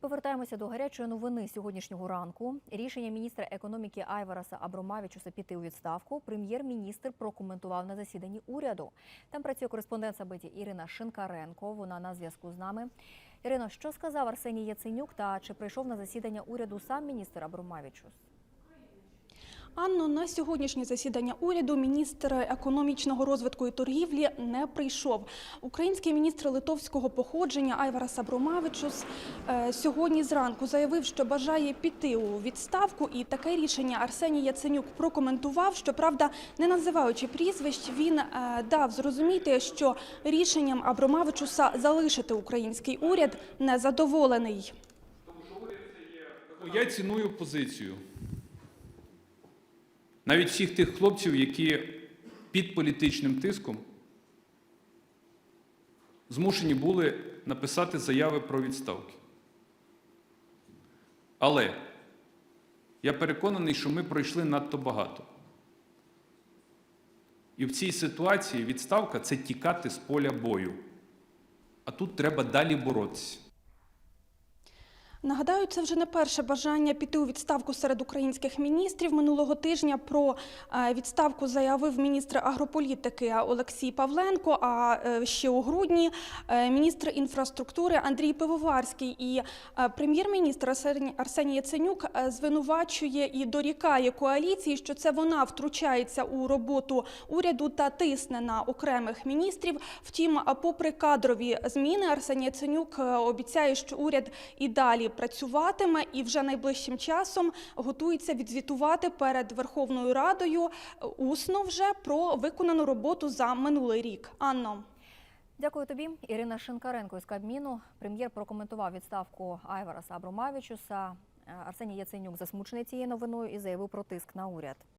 Повертаємося до гарячої новини сьогоднішнього ранку. Рішення міністра економіки Айвараса Абромавічуса піти у відставку. Прем'єр-міністр прокоментував на засіданні уряду. Там працює кореспондент Сабиті Ірина Шинкаренко. Вона на зв'язку з нами. Ірино, що сказав Арсеній Яценюк та чи прийшов на засідання уряду сам міністр Абромавічус? Анно, на сьогоднішнє засідання уряду міністр економічного розвитку і торгівлі не прийшов. Український міністр литовського походження Айварас Абромавичус е, сьогодні зранку заявив, що бажає піти у відставку, і таке рішення Арсеній Яценюк прокоментував. Щоправда, не називаючи прізвищ, він е, дав зрозуміти, що рішенням Абромавичуса залишити український уряд незадоволений. Я ціную позицію. Навіть всіх тих хлопців, які під політичним тиском змушені були написати заяви про відставки. Але я переконаний, що ми пройшли надто багато. І в цій ситуації відставка це тікати з поля бою. А тут треба далі боротися. Нагадаю, це вже не перше бажання піти у відставку серед українських міністрів. Минулого тижня про е, відставку заявив міністр агрополітики Олексій Павленко. А е, ще у грудні е, міністр інфраструктури Андрій Пивоварський і прем'єр-міністр Арсеній- Яценюк звинувачує і дорікає коаліції, що це вона втручається у роботу уряду та тисне на окремих міністрів. Втім, попри кадрові зміни, Арсеній Яценюк обіцяє, що уряд і далі працюватиме і вже найближчим часом готується відзвітувати перед Верховною Радою усно вже про виконану роботу за минулий рік. Анно. Дякую тобі, Ірина Шинкаренко із Кабміну. Прем'єр прокоментував відставку Айвара Сабромавічуса. Арсеній Яценюк засмучений цією новиною і заявив про тиск на уряд.